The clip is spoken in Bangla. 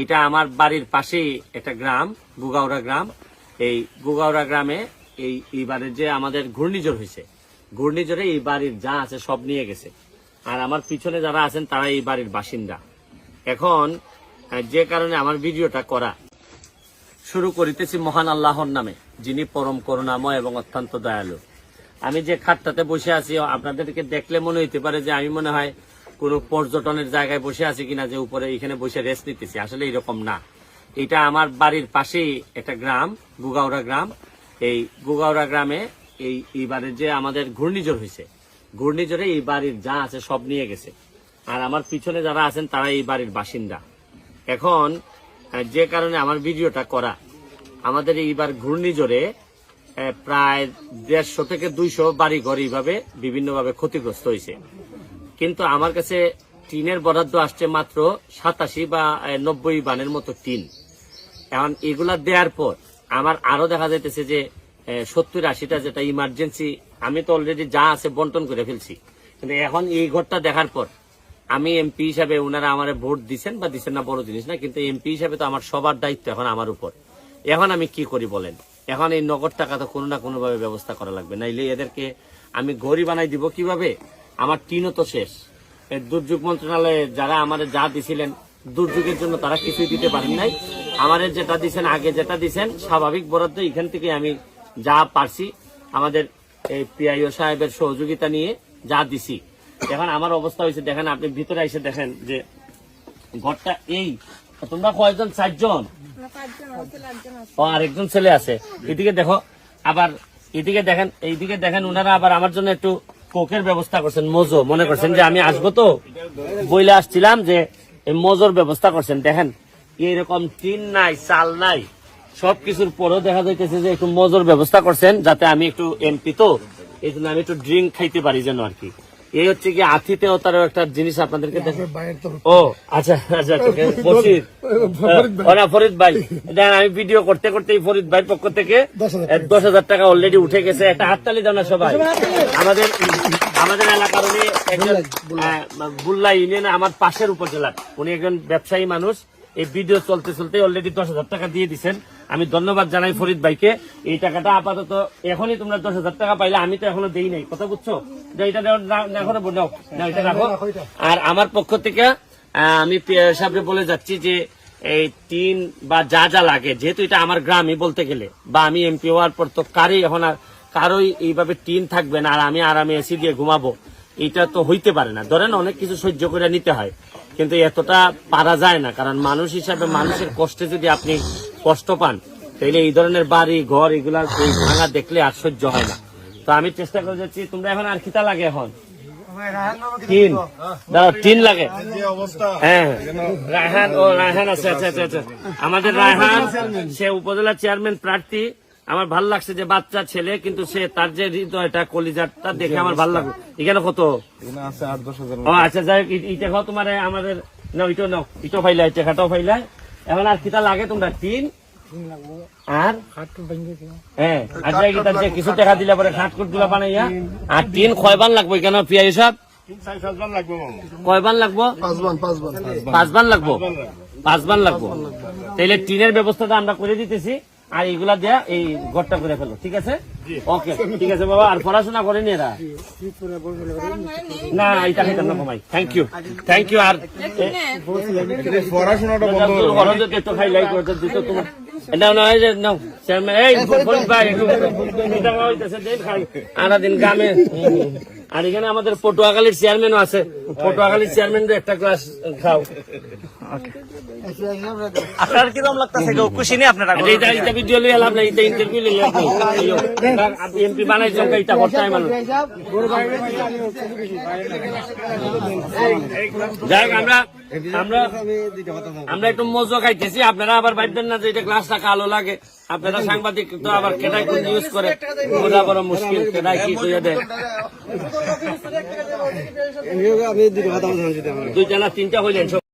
এটা আমার বাড়ির পাশেই একটা গ্রাম গুগাউড়া গ্রাম। এই গুগাউড়া গ্রামে এই এইবারে যে আমাদের ঘূর্ণিঝড় হয়েছে, ঘূর্ণিঝড়ে এই বাড়ির যা আছে সব নিয়ে গেছে। আর আমার পিছনে যারা আছেন, তারা এই বাড়ির বাসিন্দা। এখন যে কারণে আমার ভিডিওটা করা, শুরু করিতেছি মহান আল্লাহর নামে, যিনি পরম করুণাময় এবং অত্যন্ত দয়ালু। আমি যে খাটটাতে বসে আছি, আপনাদেরকে দেখলে মনে হইতে পারে যে আমি মনে হয় কোনো পর্যটনের জায়গায় বসে আছি কিনা যে উপরে এখানে বসে রেস্ট নিতেছি, আসলে এরকম না। এটা আমার বাড়ির পাশেই একটা গ্রাম গুগাউড়া গ্রাম। এই গুগাউড়া গ্রামে এই এইবারে যে আমাদের ঘূর্ণিঝড় হয়েছে, ঘূর্ণিঝড়ে এই বাড়ির যা আছে সব নিয়ে গেছে। আর আমার পিছনে যারা আছেন তারা এই বাড়ির বাসিন্দা। এখন যে কারণে আমার ভিডিওটা করা, আমাদের এইবার ঘূর্ণিঝড়ে প্রায় দেড়শো থেকে দুইশো বাড়ি ঘর এইভাবে বিভিন্নভাবে ক্ষতিগ্রস্ত হয়েছে। কিন্তু আমার কাছে টিনের বরাদ্দ আসছে মাত্র সাতাশি বা নব্বই বানের মতো টিন। এখন এগুলা দেওয়ার পর আমার আরও দেখা যাইতেছে যে সত্তর আশিটা যেটা ইমার্জেন্সি আমি তো অলরেডি যা আছে বন্টন করে ফেলছি। কিন্তু এখন এই ঘরটা দেখার পর আমি এমপি হিসাবে ওনারা আমার ভোট দিচ্ছেন বা দিচ্ছেন না বড় জিনিস না, কিন্তু এমপি হিসাবে তো আমার সবার দায়িত্ব এখন আমার উপর। এখন আমি কি করি বলেন? এখন এই নগদ টাকা তো কোনো না কোনোভাবে ব্যবস্থা করা লাগবে। নাইলে এদেরকে আমি ঘড়ি বানাই দিব কীভাবে? আমার টিনও তো শেষ। এই দুর্যোগ মন্ত্রণালয়ে যারা আমাদের যা দিছিলেন দুর্যোগের জন্য তারা কিছুই দিতে পারেন নাই। আমাদের যেটা দিছেন আগে যেটা দিছেন স্বাভাবিক বরাদ্দ এখান থেকে আমি যা পারছি আমাদের এই পিআইও সাহেবের সহযোগিতা নিয়ে যা দিছি। এখন আমার অবস্থা হয়েছে দেখেন আপনি ভিতরে এসে দেখেন যে ঘরটা এই তোমরা কয়জন? চারজন? ও আরেকজন ছেলে আছে। এদিকে দেখো আবার এদিকে দেখেন এইদিকে দেখেন ওনারা আবার আমার জন্য একটু কোকের ব্যবস্থা করছেন, মজো। মনে করছেন যে আমি আসব তো? বইলে আসছিলাম যে মজোর ব্যবস্থা করছেন। দেখেন, এইরকম টিন নাই, চাল নাই। সবকিছুর পরেও দেখা যাইতেছে যে একটু মজোর ব্যবস্থা করছেন, যাতে আমি একটু এমপি তো এই জন্য আমি একটু ড্রিঙ্ক খাইতে পারি যেন আর কি। এই হচ্ছে কি আথিতেও তার একটা জিনিস আপনাদেরকে ও আচ্ছা আচ্ছা আচ্ছা বসির। ফরিদ ভাই। আমি ভিডিও করতে করতে এই ফরিদ ভাই পক্ষ থেকে দশ হাজার টাকা। অলরেডি উঠে গেছে। একটা হাততালি দাও না সবাই। আমাদের আমাদের এলাকার উনি একজন বুল্লা ইউনিয়নে আমার পাশের উপজেলার। উনি একজন ব্যবসায়ী মানুষ। এই ভিডিও চলতে চলতে অলরেডি দশ হাজার টাকা দিয়ে দিচ্ছেন আমি ধন্যবাদ জানাই ফরিদ ভাইকে। এই টাকাটা আপাতত এখনই তোমরা দশ হাজার টাকা পাইলে, আমি তো এখনও দেই নাই। কথা বুঝছ? এটা এখনও নাও রাখো। আর আমার পক্ষ থেকে আমি সাহেব বলে যাচ্ছি যে, এই টিন বা যা যা লাগে, যেহেতু এটা আমার গ্রামই বলতে গেলে, বা আমি এমপি হওয়ার পর তো কারই এখন আর কারোই এইভাবে টিন থাকবে না, আর আমি আরামে এসি দিয়ে ঘুমাবো। এটা তো হইতে পারে না। ধরেন অনেক কিছু সহ্য করে নিতে হয়, কিন্তু এতটা পারা যায় না, কারণ মানুষ হিসাবে মানুষের কষ্টে যদি আপনি কষ্ট পান তাহলে এই ধরনের বাড়ি, ঘর, এগুলা ভাঙা দেখলে আর সহ্য হয় না। তো আমি চেষ্টা করে যাচ্ছি, তোমরা এখন আর খিতা লাগে এখন? টিন? লাগে। হ্যাঁ। রায়হান ও রায়হান আচ্ছা আচ্ছা আচ্ছা। আমাদের রায়হান, সে উপজেলা চেয়ারম্যান প্রার্থী। আমার ভালো লাগছে যে বাচ্চা ছেলে কিন্তু সে তার যে হৃদয়টা কলিজারটা দেখে আমার ভালো লাগল। এখানে কত? আচ্ছা যাই হোক, ইটা খাও তোমার আমাদের না ওইটা নাও ইটো ফাইলাই টেকাটাও ফাইলাই এখন আর কিতা লাগে তোমরা? তিন আর? হ্যাঁ আচ্ছা যে কিছু টাকা দিলে পরে খাট কুটগুলা বানাইয়া আর তিন কয়বান লাগবো কেন পিয়া হিসাব কয়বান লাগবো পাঁচবান পাঁচবান পাঁচবান লাগবো? পাঁচবান লাগবো। তাইলে টিনের ব্যবস্থাটা আমরা করে দিতেছি। আর এইগুলা দেয়া এই ঘরটা করে ফেলো ঠিক আছে? ওকে ঠিক আছে বাবা আর পড়াশোনা করেনি এরা? না এটা খাইতাম না কমাই থ্যাংক ইউ থ্যাংক ইউ আর পড়াশোনাটা বন্ধ করে দিত তোমার একটু এটা হইতেছে দেন খাই। আনা দিন গ্রামে। আর এখানে আমাদের পটুয়াখালীর চেয়ারম্যানও আছে। পটুয়াখালীর চেয়ারম্যান একটা ক্লাস খাও। আপনার কীরকম লাগতেছে কেউ খুশি নেই আপনারা এটা এটা ভিডিও লই লাভ নাই এটা ইন্টারভিউ লই লাভ নাই। আপনি এমপি বানাইছেন এটা করতে হয় মানুষ। যাই আমরা আমরা আমরা একটু মজো খাইতেছি আপনারা আবার ভাববেন না যে এটা গ্লাসটা কালো লাগে। আপনারা সাংবাদিক তো আবার কেটাই কোন ইউজ করে। বোঝা বড় মুশকিল কেটাই কি কইয়া দেয়। আমি দুটো দুইটা না তিনটা হইলেন